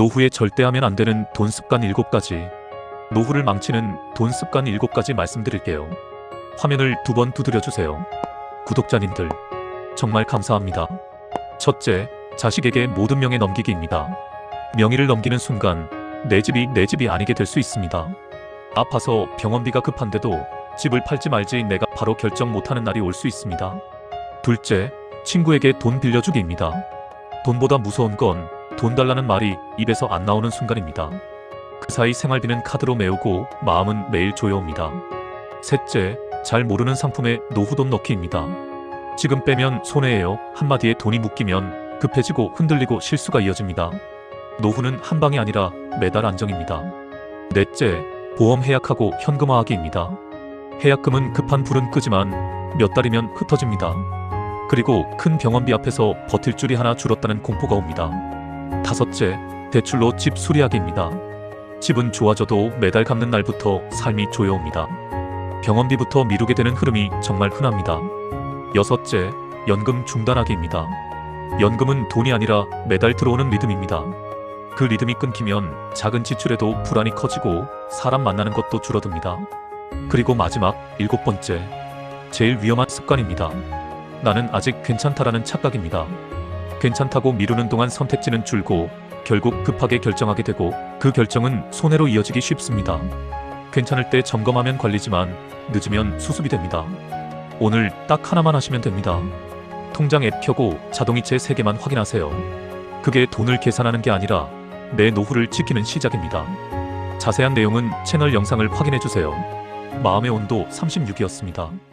노후에 절대 하면 안 되는 돈 습관 7가지. 노후를 망치는 돈 습관 7가지 말씀드릴게요. 화면을 두 번 두드려 주세요. 구독자님들, 정말 감사합니다. 첫째, 자식에게 모든 명예 넘기기입니다. 명의를 넘기는 순간 내 집이 내 집이 아니게 될 수 있습니다. 아파서 병원비가 급한데도 집을 팔지 말지 내가 바로 결정 못하는 날이 올 수 있습니다. 둘째, 친구에게 돈 빌려주기입니다. 돈보다 무서운 건 돈 달라는 말이 입에서 안 나오는 순간입니다. 그 사이 생활비는 카드로 메우고 마음은 매일 조여옵니다. 셋째, 잘 모르는 상품에 노후돈 넣기입니다. 지금 빼면 손해예요. 한마디에 돈이 묶이면 급해지고 흔들리고 실수가 이어집니다. 노후는 한 방이 아니라 매달 안정입니다. 넷째, 보험 해약하고 현금화하기입니다. 해약금은 급한 불은 끄지만 몇 달이면 흩어집니다. 그리고 큰 병원비 앞에서 버틸 줄이 하나 줄었다는 공포가 옵니다. 다섯째, 대출로 집 수리하기입니다. 집은 좋아져도 매달 갚는 날부터 삶이 조여옵니다. 병원비부터 미루게 되는 흐름이 정말 흔합니다. 여섯째, 연금 중단하기입니다. 연금은 돈이 아니라 매달 들어오는 리듬입니다. 그 리듬이 끊기면 작은 지출에도 불안이 커지고 사람 만나는 것도 줄어듭니다. 그리고 마지막 일곱 번째, 제일 위험한 습관입니다. 나는 아직 괜찮다라는 착각입니다. 괜찮다고 미루는 동안 선택지는 줄고 결국 급하게 결정하게 되고 그 결정은 손해로 이어지기 쉽습니다. 괜찮을 때 점검하면 관리지만 늦으면 수습이 됩니다. 오늘 딱 하나만 하시면 됩니다. 통장 앱 켜고 자동이체 3개만 확인하세요. 그게 돈을 계산하는 게 아니라 내 노후를 지키는 시작입니다. 자세한 내용은 채널 영상을 확인해 주세요. 마음의 온도 36이었습니다.